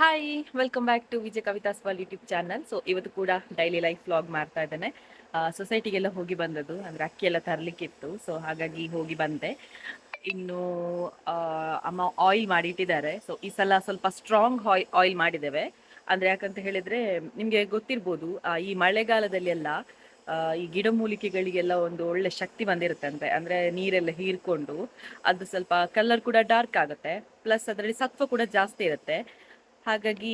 Hi welcome back to Vijaya Kavitha ಸ್ವಾಲ್ YouTube channel so ಇವತ್ತು ಕೂಡ daily life vlog ಮಾಡ್ತಾ ಇದ್ದೇನೆ. ಸೊಸೈಟಿಗೆಲ್ಲ ಹೋಗಿ ಬಂದದ್ದು, ಅಂದರೆ ಅಕ್ಕಿ ಎಲ್ಲ ತರಲಿಕ್ಕಿತ್ತು. ಸೊ ಹಾಗಾಗಿ ಹೋಗಿ ಬಂದೆ. ಇನ್ನು ಅಮ್ಮ ಆಯಿಲ್ ಮಾಡಿ ಇಟ್ಟಿದ್ದಾರೆ ಸೊ ಈ ಸಲ ಸ್ವಲ್ಪ ಸ್ಟ್ರಾಂಗ್ ಆಯಿಲ್ ಮಾಡಿದ್ದೇವೆ. ಅಂದರೆ ಯಾಕಂತ ಹೇಳಿದ್ರೆ, ನಿಮಗೆ ಗೊತ್ತಿರ್ಬೋದು ಈ ಮಳೆಗಾಲದಲ್ಲಿ ಎಲ್ಲ ಈ ಗಿಡಮೂಲಿಕೆಗಳಿಗೆಲ್ಲ ಒಂದು ಒಳ್ಳೆ ಶಕ್ತಿ ಬಂದಿರುತ್ತಂತೆ ಅಂದ್ರೆ ನೀರೆಲ್ಲ ಹೀರ್ಕೊಂಡು, ಅದು ಸ್ವಲ್ಪ ಕಲರ್ ಕೂಡ ಡಾರ್ಕ್ ಆಗುತ್ತೆ. ಪ್ಲಸ್ ಅದರಲ್ಲಿ ಸತ್ವ ಕೂಡ ಜಾಸ್ತಿ ಇರುತ್ತೆ. ಹಾಗಾಗಿ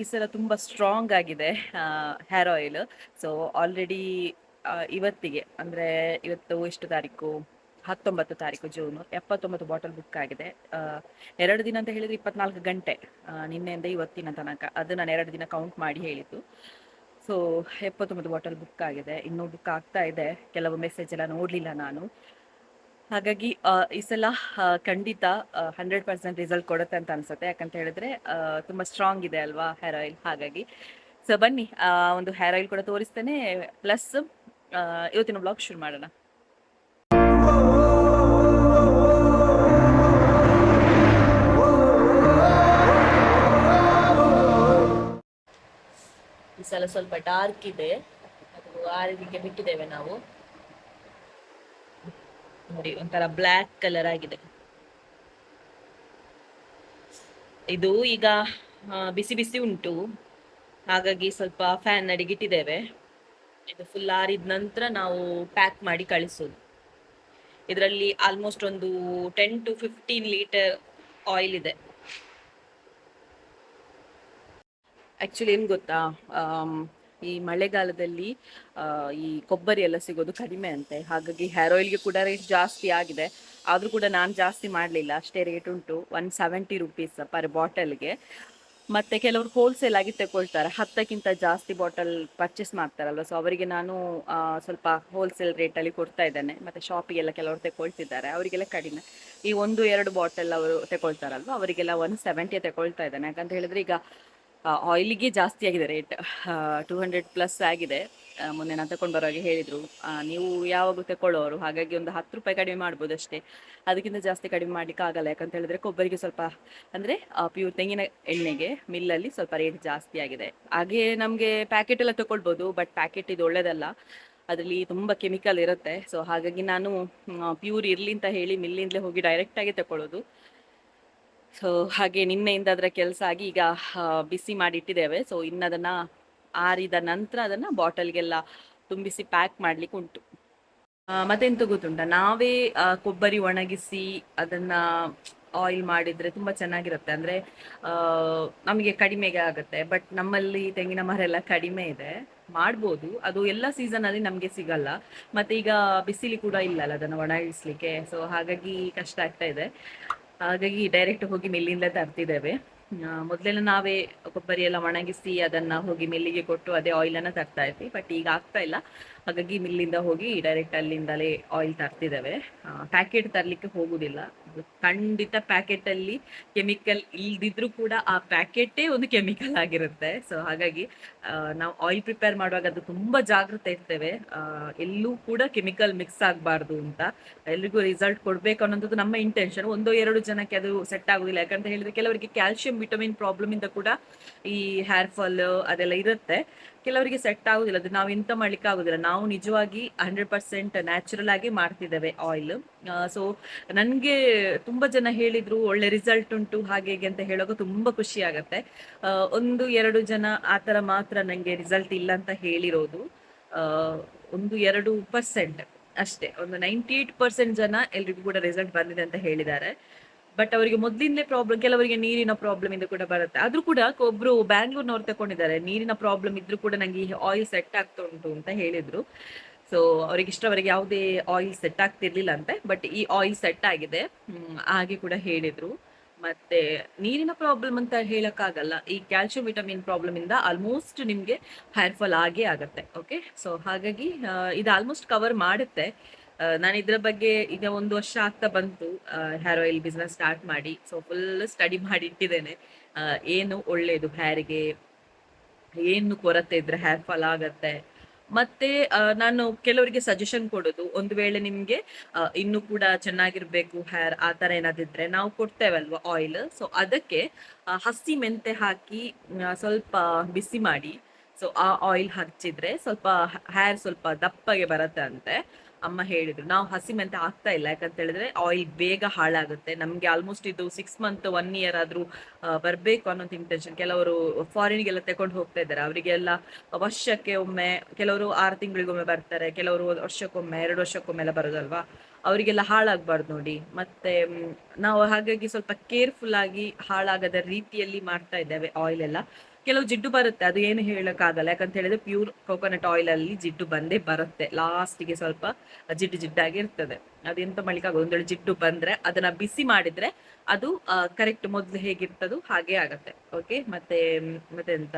ಈ ಸಲ ತುಂಬ ಸ್ಟ್ರಾಂಗ್ ಆಗಿದೆ ಹೇರ್ ಆಯಿಲ್ ಸೊ ಆಲ್ರೆಡಿ ಇವತ್ತಿಗೆ, ಅಂದರೆ ಇವತ್ತು ಎಷ್ಟು ತಾರೀಕು? ಹತ್ತೊಂಬತ್ತು ತಾರೀಕು ಜೂನು ಎಪ್ಪತ್ತೊಂಬತ್ತು ಬಾಟಲ್ ಬುಕ್ ಆಗಿದೆ. ಎರಡು ದಿನ ಅಂತ ಹೇಳಿದ್ರೆ ಇಪ್ಪತ್ನಾಲ್ಕು ಗಂಟೆ ನಿನ್ನೆಯಿಂದ ಇವತ್ತಿನ ತನಕ. ಅದು ನಾನು ಎರಡು ದಿನ ಕೌಂಟ್ ಮಾಡಿ ಹೇಳಿದ್ದು. ಸೊ ಎಪ್ಪತ್ತೊಂಬತ್ತು ಬಾಟಲ್ ಬುಕ್ ಆಗಿದೆ. ಇನ್ನೂ ಬುಕ್ ಆಗ್ತಾ ಇದೆ. ಕೆಲವು ಮೆಸೇಜ್ ಎಲ್ಲ ನೋಡಲಿಲ್ಲ ನಾನು. ಹಾಗಾಗಿ ಈ ಸಲ ಖಂಡಿತ ಹಂಡ್ರೆಡ್ ಪರ್ಸೆಂಟ್ ರಿಸಲ್ಟ್ ಕೊಡುತ್ತೆ ಅಂತ ಅನ್ಸುತ್ತೆ. ಯಾಕಂತ ಹೇಳಿದ್ರೆ ತುಂಬಾ ಸ್ಟ್ರಾಂಗ್ ಇದೆ ಅಲ್ವಾ ಹೇರ್ ಆಯಿಲ್? ಹಾಗಾಗಿ. ಸೊ, ಬನ್ನಿ ಒಂದು ಹೇರ್ ಆಯಿಲ್ ಕೂಡ ತೋರಿಸ್ತೇನೆ. ಪ್ಲಸ್ ಇವತ್ತಿನ ಬ್ಲಾಗ್ ಶುರು ಮಾಡೋಣ. ಈ ಸಲ ಸ್ವಲ್ಪ ಡಾರ್ಕ್ ಇದೆ. ಅದು ಆರಿಗೆ ಬಿಟ್ಟಿದ್ದೇವೆ ನಾವು. ನೋಡಿ, ಒಂಥರ ಬ್ಲ್ಯಾಕ್ ಕಲರ್ ಆಗಿದೆ. ಇದು ಈಗ ಬಿಸಿ ಬಿಸಿ ಉಂಟು. ಹಾಗಾಗಿ ಸ್ವಲ್ಪ ಫ್ಯಾನ್ ನಡಿಗಿಟ್ಟಿದ್ದೇವೆ ಇದು ಫುಲ್ ಆರಿದ ನಂತರ ನಾವು ಪ್ಯಾಕ್ ಮಾಡಿ ಕಳಿಸೋದು. ಇದರಲ್ಲಿ ಆಲ್ಮೋಸ್ಟ್ ಒಂದು ten to fifteen litre oil ಇದೆ. ಆಕ್ಚುಲಿ ಏನು ಗೊತ್ತಾ ಈ ಮಳೆಗಾಲದಲ್ಲಿ ಈ ಕೊಬ್ಬರಿ ಎಲ್ಲ ಸಿಗೋದು ಕಡಿಮೆ ಅಂತೆ. ಹಾಗಾಗಿ ಹೇರ್ ಆಯಿಲ್ಗೆ ಕೂಡ ರೇಟ್ ಜಾಸ್ತಿ ಆಗಿದೆ. ಆದರೂ ಕೂಡ ನಾನು ಜಾಸ್ತಿ ಮಾಡಲಿಲ್ಲ. ಅಷ್ಟೇ ರೇಟ್ ಉಂಟು. ಒನ್ ಸೆವೆಂಟಿ ರುಪೀಸ್ ಪರ್ ಬಾಟಲ್ಗೆ ಮತ್ತೆ ಕೆಲವರು ಹೋಲ್ಸೇಲ್ ಆಗಿ ತಗೊಳ್ತಾರೆ. ಹತ್ತಕ್ಕಿಂತ ಜಾಸ್ತಿ ಬಾಟಲ್ ಪರ್ಚೇಸ್ ಮಾಡ್ತಾರಲ್ವ? ಸೊ ಅವರಿಗೆ ನಾನು ಸ್ವಲ್ಪ ಹೋಲ್ಸೇಲ್ ರೇಟಲ್ಲಿ ಕೊಡ್ತಾ ಇದ್ದೇನೆ. ಮತ್ತೆ ಶಾಪಿಗೆಲ್ಲ ಕೆಲವರು ತಗೊಳ್ತಿದ್ದಾರೆ. ಅವರಿಗೆಲ್ಲ ಕಡಿಮೆ. ಈ ಒಂದು, ಎರಡು ಬಾಟಲ್ ಅವರು ತಗೊಳ್ತಾರಲ್ವ? ಅವರಿಗೆಲ್ಲ ಒನ್ ಸೆವೆಂಟಿ ತಗೊಳ್ತಾ ಇದ್ದಾನೆ. ಯಾಕಂತ ಹೇಳಿದ್ರೆ ಈಗ ಆಯಿಲಿಗೆ ಜಾಸ್ತಿ ಆಗಿದೆ ರೇಟ್ ಟೂ ಹಂಡ್ರೆಡ್ ಪ್ಲಸ್ ಆಗಿದೆ. ಮೊನ್ನೆ ನಾನು ತಗೊಂಡು ಬರುವಾಗ ಹೇಳಿದರು. ನೀವು ಯಾವಾಗಲೂ ತಗೊಳ್ಳೋರು ಹಾಗಾಗಿ ಒಂದು ಹತ್ತು ರೂಪಾಯಿ ಕಡಿಮೆ ಮಾಡ್ಬೋದು ಅಷ್ಟೇ. ಅದಕ್ಕಿಂತ ಜಾಸ್ತಿ ಕಡಿಮೆ ಮಾಡಲಿಕ್ಕೆ ಆಗಲ್ಲ. ಯಾಕಂತ ಹೇಳಿದ್ರೆ ಕೊಬ್ಬರಿಗೆ ಸ್ವಲ್ಪ, ಅಂದರೆ ಪ್ಯೂರ್ ತೆಂಗಿನ ಎಣ್ಣೆಗೆ ಮಿಲ್ಲಲ್ಲಿ ಸ್ವಲ್ಪ ರೇಟ್ ಜಾಸ್ತಿ ಆಗಿದೆ. ಹಾಗೆ ನಮಗೆ ಪ್ಯಾಕೆಟ್ ಎಲ್ಲ ತಗೊಳ್ಬೋದು ಬಟ್ ಪ್ಯಾಕೆಟ್ ಇದು ಒಳ್ಳೇದಲ್ಲ. ಅದರಲ್ಲಿ ತುಂಬ ಕೆಮಿಕಲ್ ಇರುತ್ತೆ. ಸೊ ಹಾಗಾಗಿ ನಾನು ಪ್ಯೂರ್ ಇರಲಿ ಅಂತ ಹೇಳಿ ಮಿಲ್ಲಿಂದಲೇ ಹೋಗಿ ಡೈರೆಕ್ಟಾಗಿ ತಗೊಳ್ಳೋದು ಸೊ ಹಾಗೆ ನಿನ್ನೆಯಿಂದ ಅದರ ಕೆಲಸ ಆಗಿ ಈಗ ಬಿಸಿ ಮಾಡಿ ಇಟ್ಟಿದ್ದೇವೆ ಸೊ ಇನ್ನು ಅದನ್ನ ಆರಿದ ನಂತರ ಅದನ್ನ ಬಾಟಲ್ಗೆಲ್ಲ ತುಂಬಿಸಿ ಪ್ಯಾಕ್ ಮಾಡ್ಲಿಕ್ಕೆ ಉಂಟು. ಮತ್ತೆಂತ ಗೊತ್ತುಂಟ? ನಾವೇ ಕೊಬ್ಬರಿ ಒಣಗಿಸಿ ಅದನ್ನ ಆಯಿಲ್ ಮಾಡಿದ್ರೆ ತುಂಬಾ ಚೆನ್ನಾಗಿರುತ್ತೆ. ಅಂದ್ರೆ ನಮಗೆ ಕಡಿಮೆಗೆ ಆಗುತ್ತೆ. ಬಟ್ ನಮ್ಮಲ್ಲಿ ತೆಂಗಿನ ಮರ ಎಲ್ಲ ಕಡಿಮೆ ಇದೆ. ಮಾಡ್ಬೋದು. ಅದು ಎಲ್ಲ ಸೀಸನ್ ಅಲ್ಲಿ ನಮಗೆ ಸಿಗಲ್ಲ. ಮತ್ತೆ ಈಗ ಬಿಸಿಲಿ ಕೂಡ ಇಲ್ಲಲ್ಲ ಅದನ್ನು ಒಣಗಿಸ್ಲಿಕ್ಕೆ. ಸೊ ಹಾಗಾಗಿ ಕಷ್ಟ ಆಗ್ತಾ ಇದೆ. ಹಾಗಾಗಿ ಡೈರೆಕ್ಟ್ ಹೋಗಿ ಮಿಲ್ಲಿಂದ ತರ್ತಿದ್ದೇವೆ. ಮೊದ್ಲೆಲ್ಲ ನಾವೇ ಕೊಬ್ಬರಿ ಎಲ್ಲ ಒಣಗಿಸಿ ಅದನ್ನ ಹೋಗಿ ಮಿಲ್ಲಿಗೆ ಕೊಟ್ಟು ಅದೇ ಆಯಿಲ್ ಅನ್ನ ತರ್ತಾ ಇದ್ವಿ. ಬಟ್ ಈಗ ಆಗ್ತಾ ಇಲ್ಲ. ಹಾಗಾಗಿ ಮಿಲ್ಲಿಂದ ಹೋಗಿ ಡೈರೆಕ್ಟ್ ಅಲ್ಲಿಂದಲೇ ಆಯಿಲ್ ತರ್ತಿದ್ದಾವೆ. ಪ್ಯಾಕೆಟ್ ತರ್ಲಿಕ್ಕೆ ಹೋಗುದಿಲ್ಲ. ಖಂಡಿತ ಪ್ಯಾಕೆಟ್ ಅಲ್ಲಿ ಕೆಮಿಕಲ್ ಇಲ್ದಿದ್ರೂ ಕೂಡ ಆ ಪ್ಯಾಕೆಟೇ ಒಂದು ಕೆಮಿಕಲ್ ಆಗಿರುತ್ತೆ. ಸೊ ಹಾಗಾಗಿ ನಾವು ಆಯಿಲ್ ಪ್ರಿಪೇರ್ ಮಾಡುವಾಗ ಅದು ತುಂಬಾ ಜಾಗೃತೆ ಇರ್ತೇವೆ. ಎಲ್ಲೂ ಕೂಡ ಕೆಮಿಕಲ್ ಮಿಕ್ಸ್ ಆಗಬಾರ್ದು ಅಂತ. ಎಲ್ರಿಗೂ ರಿಸಲ್ಟ್ ಕೊಡ್ಬೇಕು ಅನ್ನೋದು ನಮ್ಮ ಇಂಟೆನ್ಷನ್ ಒಂದೋ ಎರಡು ಜನಕ್ಕೆ ಅದು ಸೆಟ್ ಆಗುದಿಲ್ಲ. ಯಾಕಂತ ಹೇಳಿದ್ರೆ ಕೆಲವರಿಗೆ ಕ್ಯಾಲ್ಸಿಯಂ ವಿಟಮಿನ್ ಪ್ರಾಬ್ಲಮ್ ಇಂದ ಕೂಡ ಈ ಹೇರ್ ಫಾಲ್ ಅದೆಲ್ಲ ಇರುತ್ತೆ. ಕೆಲವರಿಗೆ ಸೆಟ್ ಆಗುದಿಲ್ಲ, ಅದು ನಾವು ಎಂತ ಮಾಡ್ಲಿಕ್ಕೆ ಆಗುದಿಲ್ಲ. ನಾವು ನಿಜವಾಗಿ ಹಂಡ್ರೆಡ್ ಪರ್ಸೆಂಟ್ ನ್ಯಾಚುರಲ್ ಆಗಿ ಮಾಡ್ತಿದ್ದೇವೆ ಆಯಿಲ್ ಸೊ ನನಗೆ ತುಂಬಾ ಜನ ಹೇಳಿದ್ರು, ಒಳ್ಳೆ ರಿಸಲ್ಟ್ ಉಂಟು, ಹಾಗೆ ಹೀಗೆ ಅಂತ ಹೇಳೋಕೆ ತುಂಬಾ ಖುಷಿ ಆಗತ್ತೆ. ಒಂದು ಎರಡು ಜನ ಆತರ ತರ ಮಾತ್ರ ನಂಗೆ ರಿಸಲ್ಟ್ ಇಲ್ಲ ಅಂತ ಹೇಳಿರೋದು. ಒಂದು ಎರಡು ಪರ್ಸೆಂಟ್ ಅಷ್ಟೇ. ಒಂದು ನೈಂಟಿ ಏಟ್ ಪರ್ಸೆಂಟ್ ಜನ ಎಲ್ರಿಗೂ ಕೂಡ ರಿಸಲ್ಟ್ ಬಂದಿದೆ ಅಂತ ಹೇಳಿದ್ದಾರೆ. ಬಟ್ ಅವರಿಗೆ ಮೊದಲಿಂದಲೇ ಪ್ರಾಬ್ಲಮ್ ಕೆಲವರಿಗೆ ನೀರಿನ ಪ್ರಾಬ್ಲಮ್ ಇಂದ ಕೂಡ ಬರುತ್ತೆ. ಆದ್ರೂ ಕೂಡ ಒಬ್ರು ಬ್ಯಾಂಗ್ಳೂರ್ನವ್ರು ತಗೊಂಡಿದ್ದಾರೆ ನೀರಿನ ಪ್ರಾಬ್ಲಮ್ ಇದ್ರೂ ಕೂಡ ನಂಗೆ ಈ ಆಯಿಲ್ ಸೆಟ್ ಆಗ್ತಾ ಉಂಟು ಅಂತ ಹೇಳಿದ್ರು. ಸೊ ಅವ್ರಿಗೆ ಇಷ್ಟವರೆಗೆ ಯಾವುದೇ ಆಯಿಲ್ ಸೆಟ್ ಆಗ್ತಿರ್ಲಿಲ್ಲ ಅಂತೆ. ಬಟ್ ಈ ಆಯಿಲ್ ಸೆಟ್ ಆಗಿದೆ. ಹಾಗೆ ಕೂಡ ಹೇಳಿದ್ರು. ಮತ್ತೆ ನೀರಿನ ಪ್ರಾಬ್ಲಮ್ ಅಂತ ಹೇಳಕ್ಕಾಗಲ್ಲ. ಈ ಕ್ಯಾಲ್ಸಿಯಂ ವಿಟಮಿನ್ ಪ್ರಾಬ್ಲಮ್ ಇಂದ ಆಲ್ಮೋಸ್ಟ್ ನಿಮ್ಗೆ ಹೇರ್ ಫಾಲ್ ಆಗೇ ಆಗತ್ತೆ. ಓಕೆ ಸೊ ಹಾಗಾಗಿ ಇದು ಆಲ್ಮೋಸ್ಟ್ ಕವರ್ ಮಾಡುತ್ತೆ. ನಾನು ಇದ್ರ ಬಗ್ಗೆ ಈಗ ಒಂದು ವರ್ಷ ಆಗ್ತಾ ಬಂತು. ಹೇರ್ ಆಯಿಲ್ ಬಿಸ್ನೆಸ್ ಸ್ಟಾರ್ಟ್ ಮಾಡಿ. ಸೊ ಫುಲ್ ಸ್ಟಡಿ ಮಾಡಿ ಇಟ್ಟಿದ್ದೇನೆ. ಏನು ಒಳ್ಳೆಯದು ಹೇರ್ಗೆ ಏನು ಕೊರತೆ ಇದ್ರೆ ಹೇರ್ ಫಾಲ್ ಆಗತ್ತೆ. ಮತ್ತೆ ನಾನು ಕೆಲವರಿಗೆ ಸಜೆಷನ್ ಕೊಡೋದು. ಒಂದು ವೇಳೆ ನಿಮ್ಗೆ ಇನ್ನು ಕೂಡ ಚೆನ್ನಾಗಿರ್ಬೇಕು ಹೇರ್ ಆ ತರ ಏನಾದಿದ್ರೆ ನಾವು ಕೊಡ್ತೇವಲ್ವಾ ಆಯಿಲ್ ಸೊ ಅದಕ್ಕೆ ಹಸಿ ಮೆಂತೆ ಹಾಕಿ ಸ್ವಲ್ಪ ಬಿಸಿ ಮಾಡಿ ಸೊ ಆ ಆಯಿಲ್ ಹಚ್ಚಿದ್ರೆ ಸ್ವಲ್ಪ ಹೇರ್ ಸ್ವಲ್ಪ ದಪ್ಪಗೆ ಬರತ್ತೆ ಅಂತೆ ಅಮ್ಮ ಹೇಳಿದ್ರು. ನಾವು ಹಸಿ ಮೆಂತೆ ಹಾಕ್ತಾ ಇಲ್ಲ. ಯಾಕಂತ ಹೇಳಿದ್ರೆ ಆಯಿಲ್ ಬೇಗ ಹಾಳಾಗುತ್ತೆ. ನಮ್ಗೆ ಆಲ್ಮೋಸ್ಟ್ ಇದು ಸಿಕ್ಸ್ ಮಂತ್ ಒನ್ ಇಯರ್ ಆದ್ರೂ ಬರ್ಬೇಕು ಅನ್ನೋದು ಇಂಟೆನ್ಷನ್ ಕೆಲವರು ಫಾರಿನ್ಗೆಲ್ಲ ತಗೊಂಡು ಹೋಗ್ತಾ ಇದ್ದಾರೆ. ಅವರಿಗೆಲ್ಲ ವರ್ಷಕ್ಕೆ ಒಮ್ಮೆ, ಕೆಲವರು ಆರು ತಿಂಗಳಿಗೊಮ್ಮೆ ಬರ್ತಾರೆ. ಕೆಲವರು ವರ್ಷಕ್ಕೊಮ್ಮೆ, ಎರಡು ವರ್ಷಕ್ಕೊಮ್ಮೆ ಎಲ್ಲ ಬರೋದಲ್ವಾ? ಅವರಿಗೆಲ್ಲ ಹಾಳಾಗ್ಬಾರ್ದು ನೋಡಿ. ಮತ್ತೆ ನಾವು ಹಾಗಾಗಿ ಸ್ವಲ್ಪ ಕೇರ್ಫುಲ್ ಆಗಿ ಹಾಳಾಗದ ರೀತಿಯಲ್ಲಿ ಮಾಡ್ತಾ ಇದ್ದೇವೆ ಆಯಿಲ್ ಎಲ್ಲ. ಕೆಲವು ಜಿಡ್ಡು ಬರುತ್ತೆ ಅದು ಏನು ಹೇಳೋಕ್ಕಾಗಲ್ಲ. ಯಾಕಂತ ಹೇಳಿದ್ರೆ ಪ್ಯೂರ್ ಕೋಕೋನಟ್ ಆಯಿಲ್ ಅಲ್ಲಿ ಜಿಡ್ಡು ಬಂದೇ ಬರುತ್ತೆ. ಲಾಸ್ಟಿಗೆ ಸ್ವಲ್ಪ ಜಿಡ್ಡು ಜಿಡ್ಡಾಗಿ ಇರ್ತದೆ. ಅದೆಂತ ಮಾಡ್ಲಿಕ್ಕಾಗಲ್ಲ ಒಂದ್ ವೇಳೆ ಜಿಡ್ಡು ಬಂದ್ರೆ ಅದನ್ನ ಬಿಸಿ ಮಾಡಿದ್ರೆ ಅದು ಕರೆಕ್ಟ್ ಮೊದ್ಲು ಹೇಗಿರ್ತದೋ ಹಾಗೆ ಆಗತ್ತೆ. ಓಕೆ ಮತ್ತೆ ಮತ್ತೆ ಎಂತ?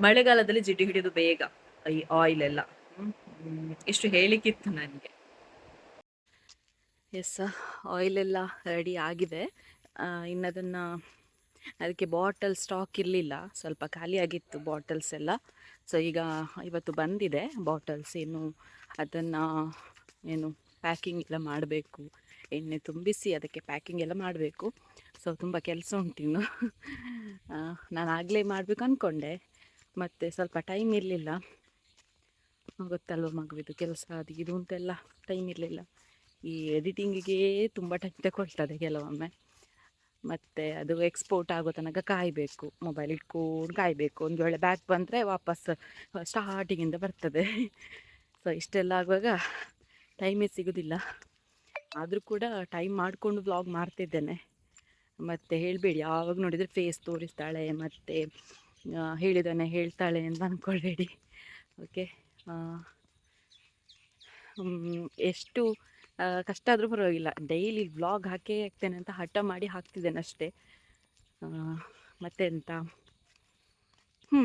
ಮಳೆಗಾಲದಲ್ಲಿ ಜಿಡ್ಡು ಹಿಡಿದು ಬೇಗ ಈ ಆಯಿಲ್ ಎಲ್ಲ. ಇಷ್ಟು ಹೇಳಿಕ್ಕಿತ್ತು ನನಗೆ. ಎಸ್ ಆಯಿಲ್ ಎಲ್ಲ ರೆಡಿ ಆಗಿದೆ. ಆ, ಇನ್ನು ಅದನ್ನು ಅದಕ್ಕೆ ಬಾಟಲ್ ಸ್ಟಾಕ್ ಇರಲಿಲ್ಲ. ಸ್ವಲ್ಪ ಖಾಲಿಯಾಗಿತ್ತು ಬಾಟಲ್ಸ್ ಎಲ್ಲ. ಸೊ ಈಗ ಇವತ್ತು ಬಂದಿದೆ ಬಾಟಲ್ಸ್. ಏನು ಅದನ್ನು ಏನು ಪ್ಯಾಕಿಂಗ್ ಎಲ್ಲ ಮಾಡಬೇಕು. ಎಣ್ಣೆ ತುಂಬಿಸಿ ಅದಕ್ಕೆ ಪ್ಯಾಕಿಂಗ್ ಎಲ್ಲ ಮಾಡಬೇಕು. ಸೊ ತುಂಬ ಕೆಲಸ ಉಂಟಿನ್ನು ನಾನು ಆಗಲೇ ಮಾಡಬೇಕು ಅಂದ್ಕೊಂಡೆ ಮತ್ತು ಸ್ವಲ್ಪ ಟೈಮ್ ಇರಲಿಲ್ಲ. ಗೊತ್ತಲ್ವ ಮಗುವಿದು ಕೆಲಸ ಅದು ಇದು ಅಂತೆಲ್ಲ ಟೈಮ್ ಇರಲಿಲ್ಲ. ಈ ಎಡಿಟಿಂಗಿಗೆ ತುಂಬ ಟೈಮ್ ತಗೊಳ್ತದೆ ಕೆಲವೊಮ್ಮೆ. ಮತ್ತು ಅದು ಎಕ್ಸ್ಪೋರ್ಟ್ ಆಗೋ ತನಕ ಕಾಯಬೇಕು. ಮೊಬೈಲ್ ಇಟ್ಕೊಂಡು ಕಾಯಬೇಕು. ಒಂದು ವೇಳೆ ಬ್ಯಾಕ್ ಬಂದರೆ ವಾಪಸ್ ಸ್ಟಾರ್ಟಿಂಗಿಂದ ಬರ್ತದೆ. ಸೊ ಇಷ್ಟೆಲ್ಲ ಆಗುವಾಗ ಟೈಮೇ ಸಿಗೋದಿಲ್ಲ. ಆದರೂ ಕೂಡ ಟೈಮ್ ಮಾಡಿಕೊಂಡು ವ್ಲಾಗ್ ಮಾಡ್ತಿದ್ದೇನೆ. ಮತ್ತು ಹೇಳಬೇಡಿ, ಯಾವಾಗ ನೋಡಿದರೆ ಫೇಸ್ ತೋರಿಸ್ತಾಳೆ, ಮತ್ತು ಹೇಳಿದಾನೆ ಹೇಳ್ತಾಳೆ ಅಂತ ಅಂದ್ಕೊಳ್ಬೇಡಿ ಓಕೆ ಎಷ್ಟು ಕಷ್ಟ ಆದರೂ ಪರವಾಗಿಲ್ಲ. ಡೈಲಿ ವ್ಲಾಗ್ ಹಾಕೇ ಹಾಕ್ತೇನೆ ಅಂತ ಹಠ ಮಾಡಿ ಹಾಕ್ತಿದ್ದೇನೆ ಅಷ್ಟೇ. ಆ, ಮತ್ತೆಂತ? ಹ್ಞೂ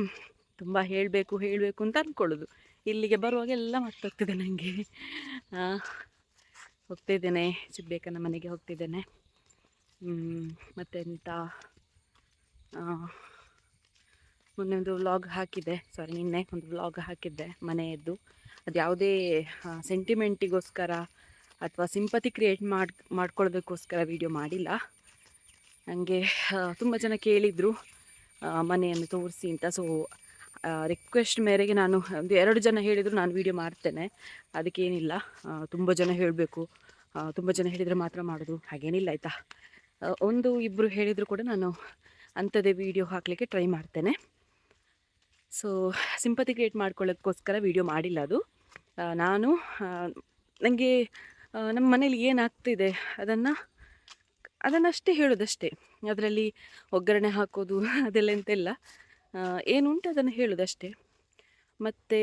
ತುಂಬ ಹೇಳಬೇಕು ಹೇಳಬೇಕು ಅಂತ ಅಂದ್ಕೊಳ್ಳೋದು ಇಲ್ಲಿಗೆ ಬರುವಾಗೆಲ್ಲ ಮರ್ತೋಗ್ತಿದೆ ನನಗೆ ಹೋಗ್ತಿದ್ದೇನೆ ಸಿಗ್ಬೇಕನ್ನ ಮನೆಗೆ ಹೋಗ್ತಿದ್ದೇನೆ ಮತ್ತೆಂತ? ಮೊನ್ನೆ ಒಂದು ವ್ಲಾಗ್ ಹಾಕಿದ್ದೆ. ಸಾರಿ ನಿನ್ನೆ ಒಂದು ವ್ಲಾಗ್ ಹಾಕಿದ್ದೆ ಮನೆಯದ್ದು. ಅದು ಯಾವುದೇ ಸೆಂಟಿಮೆಂಟಿಗೋಸ್ಕರ ಅಥವಾ ಸಿಂಪತಿ ಕ್ರಿಯೇಟ್ ಮಾಡಿ ಮಾಡ್ಕೊಳ್ಳೋದಕ್ಕೋಸ್ಕರ ವಿಡಿಯೋ ಮಾಡಿಲ್ಲ. ನನಗೆ ತುಂಬ ಜನ ಕೇಳಿದರು ಮನೆಯನ್ನು ತೋರಿಸಿ ಅಂತ. ಸೊ ರಿಕ್ವೆಸ್ಟ್ ಮೇರೆಗೆ ನಾನು, ಒಂದು ಎರಡು ಜನ ಹೇಳಿದರು ನಾನು ವಿಡಿಯೋ ಮಾಡ್ತೇನೆ. ಅದಕ್ಕೇನಿಲ್ಲ ತುಂಬ ಜನ ಹೇಳಬೇಕು. ತುಂಬ ಜನ ಹೇಳಿದರೆ ಮಾತ್ರ ಮಾಡೋದು. ಹಾಗೇನಿಲ್ಲ, ಆಯಿತಾ? ಒಂದು ಇಬ್ಬರು ಹೇಳಿದರೂ ಕೂಡ ನಾನು ಅಂಥದ್ದೇ ವಿಡಿಯೋ ಹಾಕಲಿಕ್ಕೆ ಟ್ರೈ ಮಾಡ್ತೇನೆ. ಸೊ ಸಿಂಪತಿ ಕ್ರಿಯೇಟ್ ಮಾಡ್ಕೊಳ್ಳೋಕ್ಕೋಸ್ಕರ ವಿಡಿಯೋ ಮಾಡಿಲ್ಲ ಅದು. ನಾನು ನನಗೆ ನಮ್ಮ ಮನೇಲಿ ಏನಾಗ್ತಿದೆ? ಅದನ್ನು ಅದನ್ನಷ್ಟೇ ಹೇಳೋದಷ್ಟೇ. ಅದರಲ್ಲಿ ಒಗ್ಗರಣೆ ಹಾಕೋದು, ಅದೆಲ್ಲ ಎಂತೆಲ್ಲ. ಏನುಂಟು ಅದನ್ನು ಹೇಳೋದಷ್ಟೇ. ಮತ್ತು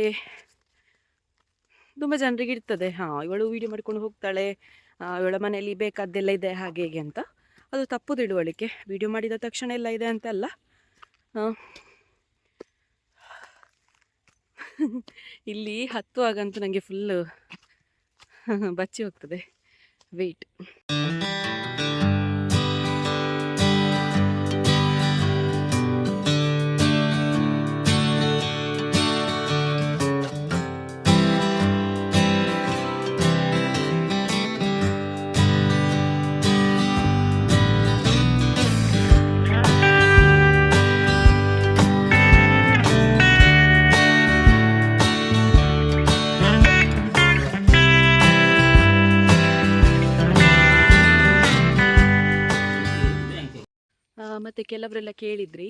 ತುಂಬ ಜನರಿಗೆ ಇರ್ತದೆ. ಹಾಂ, ಇವಳು ವೀಡಿಯೋ ಮಾಡ್ಕೊಂಡು ಹೋಗ್ತಾಳೆ. ಇವಳ ಮನೆಯಲ್ಲಿ ಬೇಕಾದ್ದೆಲ್ಲ ಇದೆ ಹಾಗೆ ಹೇಗೆ ಅಂತ. ಅದು ತಪ್ಪು ತಿಳುವಳಿಕೆ ವಿಡಿಯೋ ಮಾಡಿದ ತಕ್ಷಣ ಎಲ್ಲ ಇದೆ ಅಂತ ಅಲ್ಲ. ಇಲ್ಲಿ ಇಲ್ಲಿ ಹತ್ತುವಾಗಂತೂ ನನಗೆ ಫುಲ್ಲು ಬಚ್ಚಿ ಹೋಗ್ತದೆ. ವೆಯ್ಟ್ ಮತ್ತು ಕೆಲವರೆಲ್ಲ ಕೇಳಿದ್ರಿ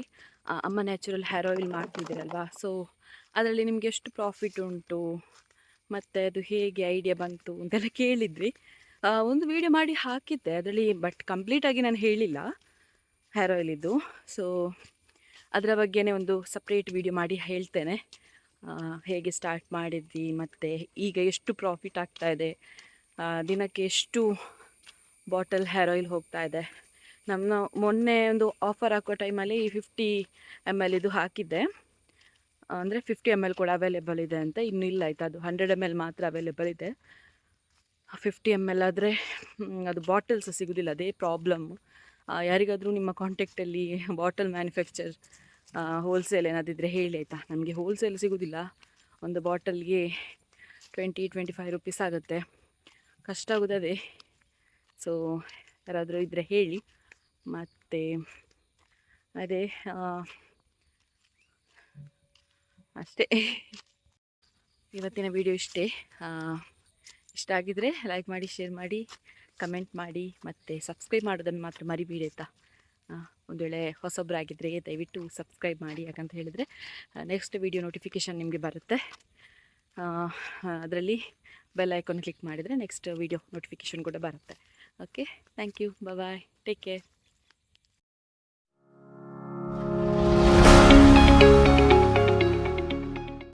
ಅಮ್ಮ ನ್ಯಾಚುರಲ್ ಹೇರ್ ಆಯಿಲ್ ಮಾಡ್ತಿದ್ದೀರಲ್ವಾ? ಸೊ ಅದರಲ್ಲಿ ನಿಮಗೆ ಎಷ್ಟು ಪ್ರಾಫಿಟ್ ಉಂಟು? ಮತ್ತು ಅದು ಹೇಗೆ ಐಡಿಯಾ ಬಂತು ಅಂತೆಲ್ಲ ಕೇಳಿದ್ರಿ ಒಂದು ವಿಡಿಯೋ ಮಾಡಿ ಹಾಕಿದ್ದೆ. ಅದರಲ್ಲಿ ಬಟ್ ಕಂಪ್ಲೀಟಾಗಿ ನಾನು ಹೇಳಿಲ್ಲ ಹೇರ್ ಆಯಿಲಿದ್ದು ಸೊ ಅದರ ಬಗ್ಗೆನೇ ಒಂದು ಸಪ್ರೇಟ್ ವಿಡಿಯೋ ಮಾಡಿ ಹೇಳ್ತೇನೆ. ಹೇಗೆ ಸ್ಟಾರ್ಟ್ ಮಾಡಿದ್ವಿ ಮತ್ತು ಈಗ ಎಷ್ಟು ಪ್ರಾಫಿಟ್ ಆಗ್ತಾ ಇದೆ? ದಿನಕ್ಕೆ ಎಷ್ಟು ಬಾಟಲ್ ಹೇರ್ ಆಯಿಲ್ ಹೋಗ್ತಾ ಇದೆ? ನಮ್ಮ ಮೊನ್ನೆ ಒಂದು ಆಫರ್ ಹಾಕೋ ಟೈಮಲ್ಲಿ ಫಿಫ್ಟಿ ಎಂ ಎಲ್ ಇದು ಹಾಕಿದ್ದೆ. ಅಂದರೆ ಫಿಫ್ಟಿ ಎಂ ಎಲ್ ಕೂಡ ಅವೈಲೇಬಲ್ ಇದೆ ಅಂತ. ಇನ್ನೂ ಇಲ್ಲ ಆಯಿತು, ಅದು ಹಂಡ್ರೆಡ್ ಎಂ ಎಲ್ ಮಾತ್ರ ಅವೈಲೇಬಲ್ ಇದೆ. ಫಿಫ್ಟಿ ಎಂ ಎಲ್ ಆದರೆ ಅದು ಬಾಟಲ್ಸ್ ಸಿಗೋದಿಲ್ಲ, ಅದೇ ಪ್ರಾಬ್ಲಮ್ ಯಾರಿಗಾದರೂ ನಿಮ್ಮ ಕಾಂಟ್ಯಾಕ್ಟಲ್ಲಿ ಬಾಟಲ್ ಮ್ಯಾನುಫ್ಯಾಕ್ಚರ್ ಹೋಲ್ಸೇಲ್ ಏನಾದಿದ್ರೆ ಹೇಳಿ ಆಯಿತಾ? ನಮಗೆ ಹೋಲ್ಸೇಲ್ ಸಿಗೋದಿಲ್ಲ. ಒಂದು ಬಾಟಲ್ಗೆ ಟ್ವೆಂಟಿ ಟ್ವೆಂಟಿ ಫೈವ್ ರುಪೀಸ್ ಆಗುತ್ತೆ. ಕಷ್ಟ ಆಗೋದು ಅದೇ ಸೊ ಯಾರಾದರೂ ಇದ್ದರೆ ಹೇಳಿ. ಮತ್ತು ಅದೇ ಅಷ್ಟೇ. ಇವತ್ತಿನ ವಿಡಿಯೋ ಇಷ್ಟೇ. ಇಷ್ಟ ಆಗಿದ್ರೆ ಲೈಕ್ ಮಾಡಿ ಶೇರ್ ಮಾಡಿ ಕಮೆಂಟ್ ಮಾಡಿ, ಮತ್ತು ಸಬ್ಸ್ಕ್ರೈಬ್ ಮಾಡೋದನ್ನು ಮಾತ್ರ ಮರಿಬೇಡಿ ಆಯಿತಾ? ಒಂದು ವೇಳೆ ಹೊಸೊಬ್ಬರಾಗಿದ್ದರೆ ದಯವಿಟ್ಟು ಸಬ್ಸ್ಕ್ರೈಬ್ ಮಾಡಿ ಯಾಕಂತ ಹೇಳಿದರೆ ನೆಕ್ಸ್ಟ್ ವಿಡಿಯೋ ನೋಟಿಫಿಕೇಷನ್ ನಿಮಗೆ ಬರುತ್ತೆ. ಅದರಲ್ಲಿ ಬೆಲ್ ಐಕಾನ್ ಕ್ಲಿಕ್ ಮಾಡಿದರೆ ನೆಕ್ಸ್ಟ್ ವಿಡಿಯೋ ನೋಟಿಫಿಕೇಷನ್ ಕೂಡ ಬರುತ್ತೆ. Okay thank you bye take care